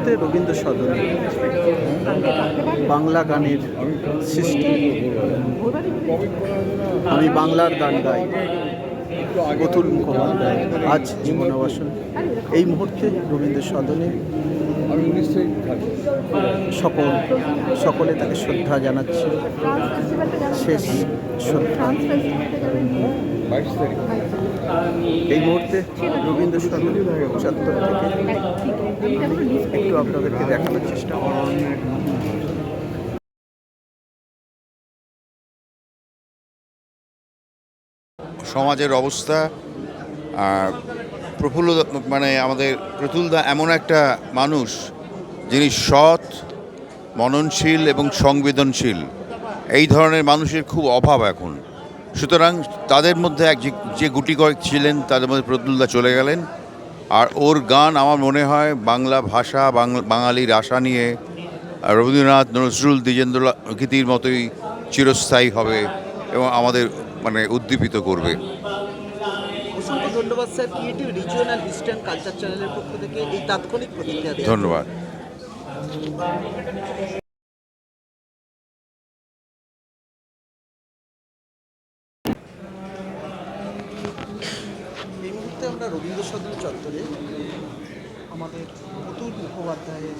মুহূর্তে রবীন্দ্র সদনে বাংলা গানের সৃষ্টি। আমি বাংলার গান গাই, অতুল মুখোপাধ্যায় আজ জীবনাবাসন এই মুহূর্তে রবীন্দ্র সদনে সকল, সকলে তাকে শ্রদ্ধা জানাচ্ছে। শেষ শ্রদ্ধা। এই মুহূর্তে রবীন্দ্র সদন চত্বর থেকে একটু আপনাদেরকে দেখানোর চেষ্টা সমাজের অবস্থা প্রফুল্ল মানে আমাদের প্রতুলদা এমন একটা মানুষ যিনি সৎ, মননশীল এবং সংবেদনশীল। এই ধরনের মানুষের খুব অভাব এখন। সুতরাং তাদের মধ্যে এক যে- গুটি কয়েক ছিলেন তাদের মধ্যে প্রতুলদা চলে গেলেন। আর ওর গান আমার মনে হয় বাংলা ভাষা বাঙালির আশা নিয়ে রবীন্দ্রনাথ নজরুল দ্বিজেন্দ্র গীতির মতোই চিরস্থায়ী হবে এবং আমাদের মানে উদ্দীপিত করবে। ধন্যবাদ sir creative regional history culture চ্যানেলের পক্ষ থেকে এই তাৎক্ষণিক প্রতিক্রিয়া ধন্যবাদ। মুহূর্তে আমরা রবীন্দ্র সদন চত্বরে আমাদের অতুল মুখোপাধ্যায়ের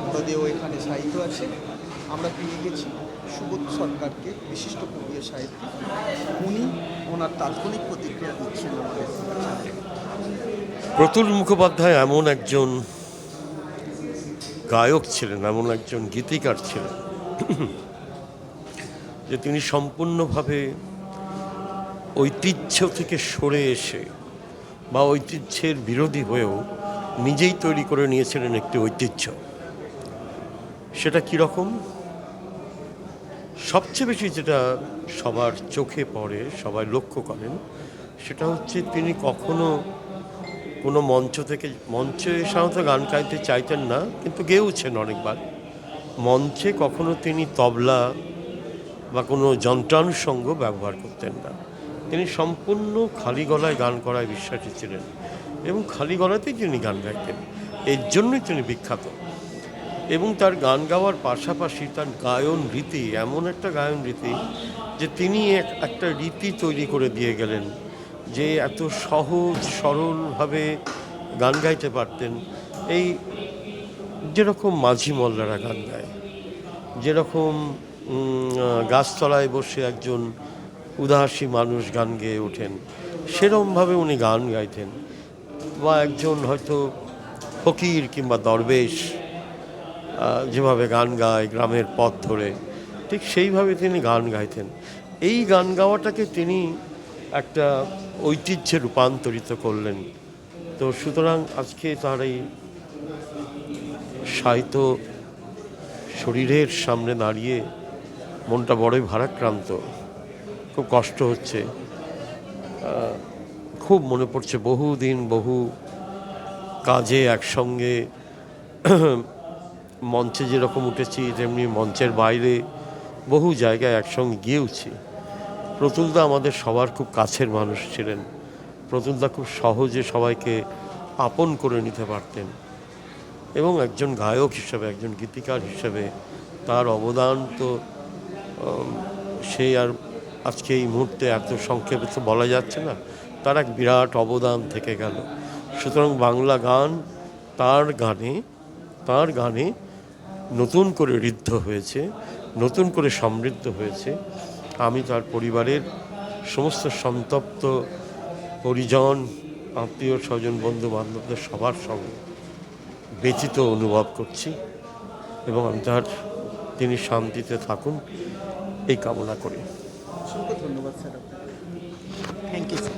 মৃতদেহ এখানে সাহিত্য আছে। আমরা পেয়ে গেছি সুবোধ সরকারকে, বিশিষ্ট কবি ও সাহিত্যিক। উনি ওনার তাৎক্ষণিক প্রতিক্রিয়া দিচ্ছেন আমাদের প্রতুল মুখোপাধ্যায় এমন একজন গায়ক ছিলেন, এমন একজন গীতিকার ছিলেন, যে তিনি সম্পূর্ণভাবে ঐতিহ্য থেকে সরে এসে বা ঐতিহ্যের বিরোধী হয়েও নিজেই তৈরি করে নিয়েছিলেন একটি ঐতিহ্য। সেটা কীরকম সবচেয়ে বেশি যেটা সবার চোখে পড়ে, সবাই লক্ষ্য করেন, সেটা হচ্ছে তিনি কখনো কোনো মঞ্চ থেকে, মঞ্চে সাধারণত গান গাইতে চাইতেন না, কিন্তু গেয়েওছেন অনেকবার। মঞ্চে কখনো তিনি তবলা বা কোনো যন্ত্রানুষঙ্গ ব্যবহার করতেন না। তিনি সম্পূর্ণ খালি গলায় গান করায় বিশ্বাসী ছিলেন এবং খালি গলাতেই তিনি গান গাইতেন। এর জন্যই তিনি বিখ্যাত। এবং তার গান গাওয়ার পাশাপাশি তার গায়ন রীতি, এমন একটা গায়ন রীতি যে তিনি এক, একটা রীতি তৈরি করে দিয়ে গেলেন যে এত সহজ, সরলভাবে গান গাইতে পারতেন। এই যেরকম মাঝি মল্লারা গান গায়, যেরকম গাছতলায় বসে একজন উদাসী মানুষ গান গেয়ে ওঠেন। সেরমভাবে উনি গান গাইতেন। বা একজন হয়তো ফকির কিংবা দরবেশ যেভাবে গান গায় গ্রামের পথ ধরে, ঠিক সেইভাবে তিনি গান গাইতেন। এই গান গাওয়াটাকে তিনি একটা ঐতিহ্যে রূপান্তরিত করলেন। তো সুতরাং আজকে তার এই সাহিত্য শরীরের সামনে দাঁড়িয়ে মনটা বড়ই ভারাক্রান্ত। খুব কষ্ট হচ্ছে। খুব মনে পড়ছে বহু দিন বহু কাজে একসঙ্গে মঞ্চে যেরকম উঠেছি, তেমনি মঞ্চের বাইরে বহু জায়গায় একসঙ্গে গিয়েওছি। প্রতুলদা আমাদের সবার খুব কাছের মানুষ ছিলেন। প্রতুলদা খুব সহজে সবাইকে আপন করে নিতে পারতেন এবং একজন গায়ক হিসেবে, একজন গীতিকার হিসেবে তার অবদান তো সেই আর আজকে এই মুহূর্তে এত সংক্ষেপে তো বলা যাচ্ছে না, তার এক বিরাট অবদান থেকে গেল। সুতরাং বাংলা গান, তার গানে তার গানে নতুন করে ঋদ্ধ হয়েছে, নতুন করে সমৃদ্ধ হয়েছে। আমি তার পরিবারের সমস্ত সন্তপ্ত পরিজন, আত্মীয় স্বজন, বন্ধু বান্ধবদের সবার সঙ্গে ব্যথিত অনুভব করছি এবং আমি তার তিনি শান্তিতে থাকুন, এই কামনা করি। অসংখ্য ধন্যবাদ স্যার আপনাকে। থ্যাংক ইউ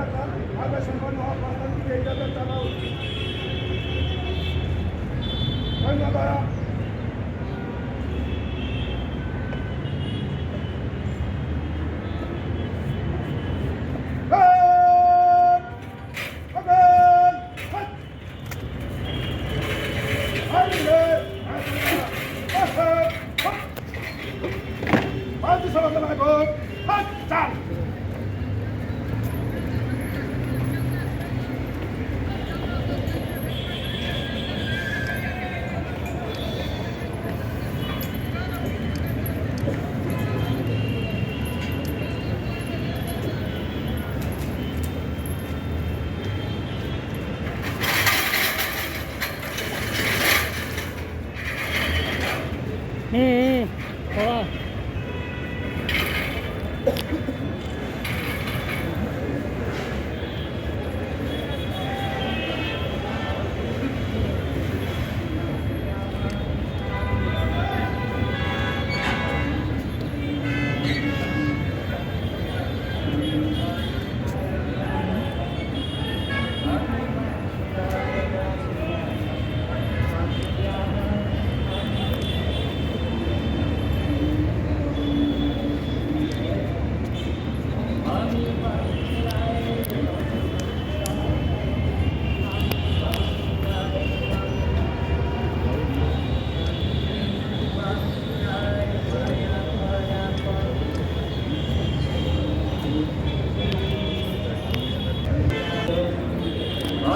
টাকা আগে সম্পন্ন হওয়ার প্রস্তাব এই টাকা টাকা ধন্যবাদ। 嗯嗯好了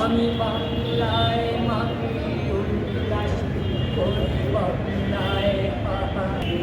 আমি বাংলায় মাটি উল্লাস করি বাংলায় পাহাড়ি।